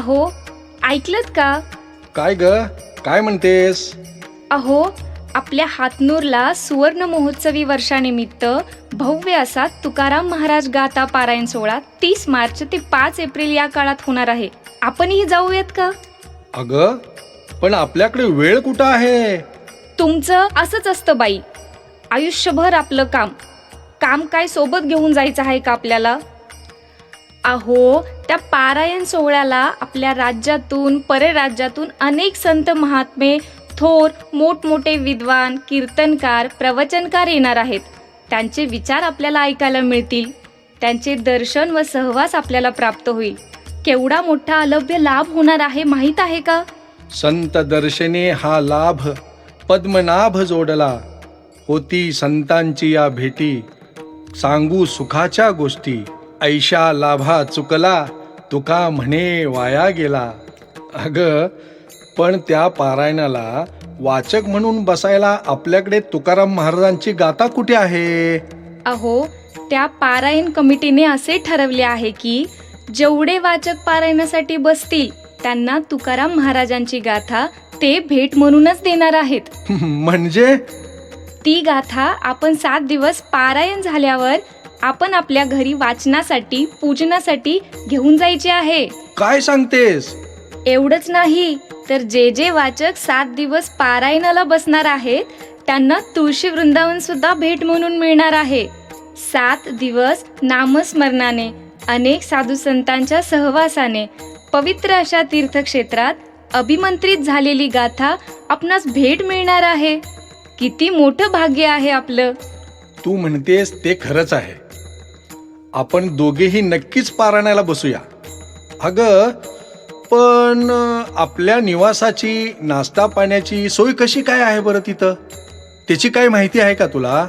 अहो ऐकलत का? काय ग? काय म्हणतेस? अहो आपल्या हातनूरला सुवर्ण महोत्सवी वर्षानिमित्त भव्य असा तुकाराम महाराज गाथा पारायण सोहळा तीस मार्च ते पाच एप्रिल या काळात होणार आहे. आपणही जाऊयात का? अग पण आपल्याकडे वेळ कुठं आहे? तुमचं असंच असतं बाई. आयुष्यभर आपलं काम. काम काय सोबत घेऊन जायचं आहे का आपल्याला? अहो त्या पारायण सोहळ्याला आपल्या राज्यातून परराज्यातून अनेक संत महात्मे थोर मोठमोठे विद्वान कीर्तनकार प्रवचनकार येणार आहेत. त्यांचे विचार आपल्याला ऐकायला मिळतील. त्यांचे दर्शन व सहवास आपल्याला प्राप्त होईल. केवढा मोठा अलभ्य लाभ होणार आहे माहीत आहे का? संत दर्शने हा लाभ पद्मनाभ जोडला. होती संतांची या भेटी. सांगू सुखाच्या गोष्टी. ऐशा लाभा चुकला तुका म्हणे वाया गेला. अग पण त्या पारायणाला वाचक म्हणून बसायला आपल्याकडे तुकाराम महाराजांची गाथा कुठे आहे? अहो त्या पारायण कमिटीने असे ठरवले आहे की जेवढे वाचक पारायणासाठी बसतील त्यांना तुकाराम महाराजांची गाथा ते भेट म्हणूनच देणार आहेत. म्हणजे? ती गाथा आपण सात दिवस पारायण झाल्यावर आपण आपल्या घरी वाचनासाठी पूजनासाठी घेऊन जायची आहे. काय सांगतेस? एवढंच नाही तर जे जे वाचक सात दिवस पारायणाला बसणार आहेत त्यांना तुळशी वृंदावन सुद्धा भेट म्हणून मिळणार आहे. सात दिवस नामस्मरणाने अनेक साधू संतांच्या सहवासाने पवित्र अशा तीर्थक्षेत्रात अभिमंत्रित झालेली गाथा आपणास भेट मिळणार आहे. किती मोठं भाग्य आहे आपलं. तू म्हणतेस ते खरंच आहे. आपण दोघेही नक्कीच पारायणाला बसूया. अग पण आपल्या निवासाची नाश्ता पाण्याची सोय कशी काय आहे बरं तिथं? त्याची काय माहिती आहे का तुला?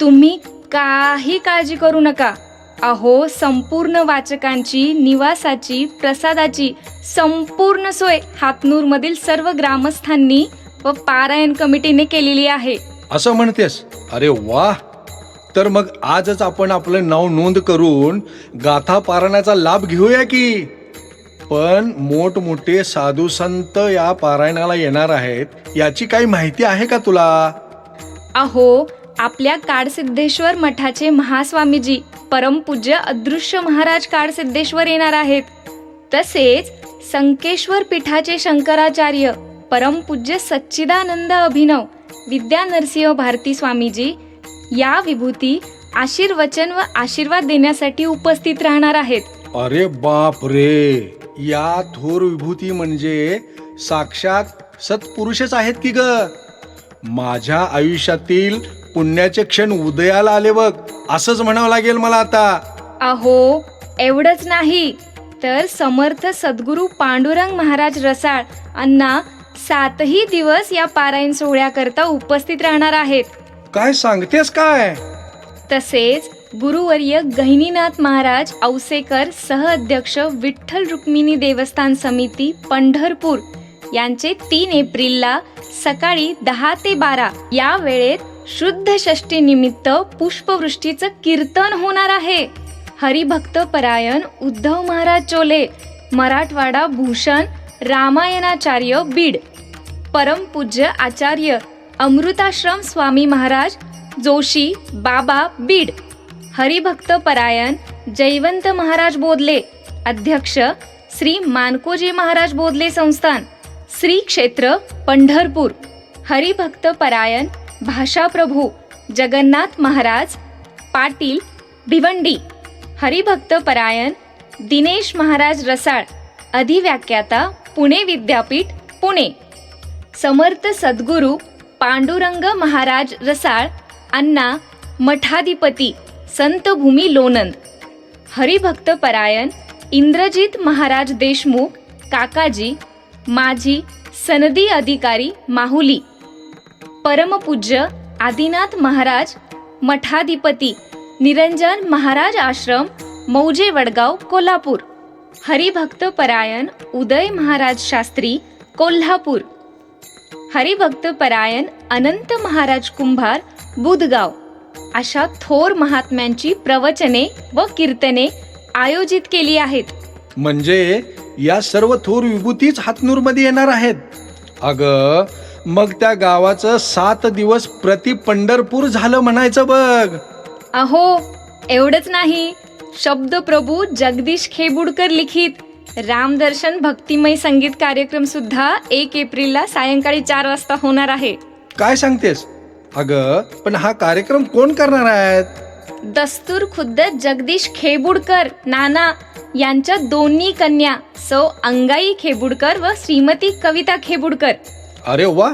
तुम्ही काही काळजी करू नका. अहो संपूर्ण वाचकांची निवासाची प्रसादाची संपूर्ण सोय हातनूरमधील सर्व ग्रामस्थांनी व पारायण कमिटीने केलेली आहे. असं म्हणतेस? अरे वा तर मग आजच आपण आपलं नाव नोंद करून गाथा पारायणाचा लाभ घेऊया की? पण मोठमोठे साधू संत या पारायणाला येणार आहेत याची काही माहिती आहे का तुला? अहो आपल्या काडसिद्धेश्वर मठाचे महास्वामीजी परमपूज्य अदृश्य महाराज काडसिद्धेश्वर येणार आहेत. तसेच संकेश्वर पीठाचे शंकराचार्य परमपूज्य सच्चिदानंद अभिनव विद्या नरसिंह भारती स्वामीजी या विभूती आशीर्वचन व आशीर्वाद देण्यासाठी उपस्थित राहणार आहेत. अरे बाप रे! या थोर विभूती म्हणजे साक्षात सत्पुरुषच आहेत की ग? माझ्या आयुष्यातील पुण्याचे क्षण उदयाला आले बघ असंच म्हणावं लागेल मला आता. अहो एवढंच नाही. तर समर्थ सद्गुरू पांडुरंग महाराज रसाळ अण्णा सातही दिवस या पारायण सोहळ्याकरता उपस्थित राहणार आहेत. काय सांगतेस काय? तसेच गुरुवर्य गहिनीनाथ महाराज औसेकर सहअध्यक्ष विठ्ठल रुक्मिणी देवस्थान समिती पंढरपूर यांचे तीन एप्रिलला सकाळी दहा ते बारा या वेळेत शुद्ध षष्टी निमित्त पुष्पवृष्टीचं कीर्तन होणार आहे. हरिभक्त परायण उद्धव महाराज चोले मराठवाडा भूषण रामायणाचार्य बीड परमपूज्य आचार्य अमृताश्रम स्वामी महाराज जोशी बाबा बीड. हरिभक्त परायण जयवंत महाराज बोधले. अध्यक्ष श्री मानकोजी महाराज बोधले संस्थान. श्री क्षेत्र पंढरपूर. हरिभक्त परायण भाषाप्रभू जगन्नाथ महाराज पाटील भिवंडी. हरिभक्त परायण दिनेश महाराज रसाळ. अधिव्याख्याता पुणे विद्यापीठ पुणे. समर्थ सद्गुरू पांडुरंग महाराज रसाळ अण्णा मठाधिपती संतभूमी लोणंद हरिभक्त परायण इंद्रजित महाराज देशमुख काकाजी माजी सनदी अधिकारी माहुली परमपूज्य आदिनाथ महाराज मठाधिपती निरंजन महाराज आश्रम मौजे वडगाव कोल्हापूर हरिभक्त परायण उदय महाराज शास्त्री कोल्हापूर हरिभक्त परायण अनंत महाराज कुंभार बुधगाव अशा थोर महात्म्यांची प्रवचने व कीर्तने आयोजित केली आहेत. म्हणजे या सर्व थोर विभूतीच हातनूरमध्ये येणार आहेत. अग मग त्या गावाचं सात दिवस प्रति पंढरपूर झालं म्हणायचं बघ. अहो एवढंच नाही. शब्द प्रभू जगदीश खेबुडकर लिखित. रामदर्शन भक्तिमय संगीत कार्यक्रम सुद्धा एक एप्रिलला सायंकाळी चार वाजता होणार आहे. काय सांगतेस? अग पण हा कार्यक्रम कोण करणार आहेत? दस्तूर खुद्द जगदीश खेबुडकर नाना यांच्या दोन्ही कन्या सौ अंगाई खेबुडकर व श्रीमती कविता खेबुडकर. अरे वा!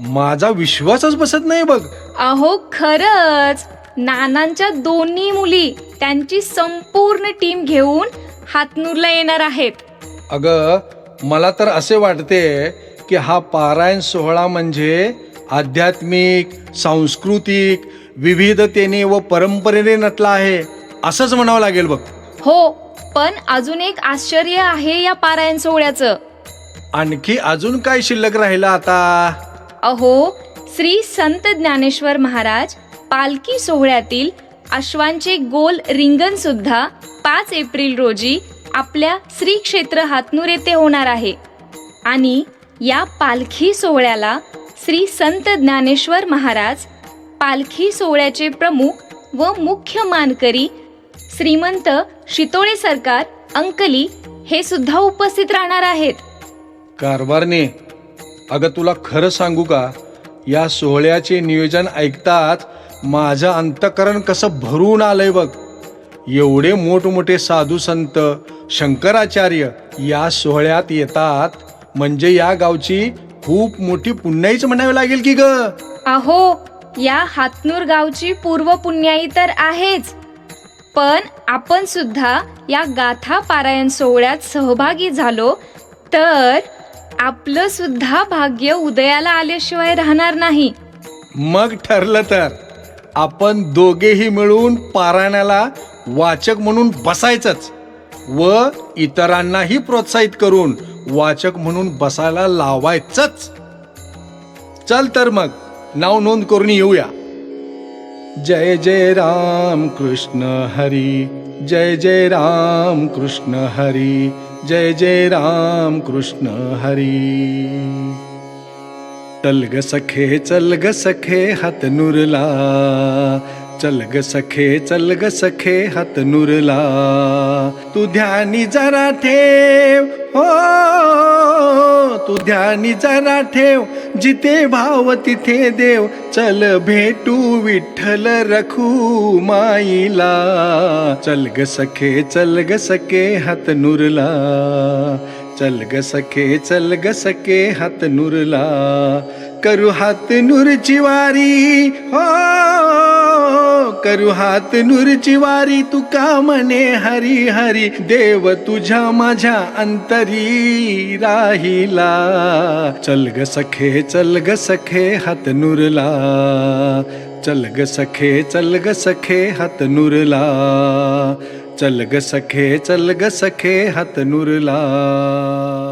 माझा विश्वासच बसत नाही बघ. अहो खरच! नानांच्या दोन्ही मुली त्यांची संपूर्ण टीम घेऊन हातनूरला येणार आहेत. अग मला तर असे वाटते की हा पारायण सोहळा म्हणजे आध्यात्मिक सांस्कृतिक विविधतेने व परंपरेने नटला आहे असंच म्हणावं लागेल बघ. हो पण अजून एक आश्चर्य आहे या पारायण सोहळ्याचं. आणखी अजून काय शिल्लक राहिलं आता? अहो श्री संत ज्ञानेश्वर महाराज पालखी सोहळ्यातील अश्वांचे गोल रिंगण सुद्धा पाच एप्रिल रोजी आपल्या श्री क्षेत्र हातनूर येथे होणार आहे. आणि या पालखी सोहळ्याला श्री संत ज्ञानेश्वर महाराज पालखी सोहळ्याचे प्रमुख व मुख्य मानकरी श्रीमंत शितोळे सरकार अंकली हे सुद्धा उपस्थित राहणार आहेत. कारभारने अगं तुला खरं सांगू का? या सोहळ्याचे नियोजन ऐकताच माझं अंतकरण कसं भरून आलंय बघ. एवढे मोठमोठे साधू संत शंकराचार्य या सोहळ्यात येतात. म्हणजे या गावची खूप मोठी पुण्याईच म्हणावी लागेल की ग. अहो या हातनूर गावची पूर्व पुण्याई तर आहेच. पण आपण सुद्धा या गाथा पारायण सोहळ्यात सहभागी झालो तर आपलं सुद्धा भाग्य उदयाला आल्याशिवाय राहणार नाही. मग ठरलं तर आपण दोघेही मिळून पारायणाला वाचक म्हणून बसायचंच व इतरांनाही प्रोत्साहित करून वाचक म्हणून बसायला लावायचंच. चल तर मग नाव नोंद करून येऊया. जय जय राम कृष्ण हरी. जय जय राम कृष्ण हरी जय जय राम कृष्ण हरी। चल ग सखे चल ग सखे हात नुरला। चल ग सखे चल ग सखे हात नुरला। तू ध्यानी जरा ठेव हो तू ध्यानी जरा ठेव जिथे भाव तिथे देव. चल भेटू विठ्ठल रखू माईला. चल ग सखे चल ग सखे हात नुरला. चल ग सखे चल ग सखे हात नुरला. करू हात नूरची वारी हो करू हात नूरची वारी तू का म्हणे हरी हरी. देव तुझ्या माझ्या अंतरी राहिला. चल ग सखे चल ग सखे हात नुरला. चल ग सखे चल ग सखे हात नुरला. चल ग सखे चल ग सखे हात नुरला.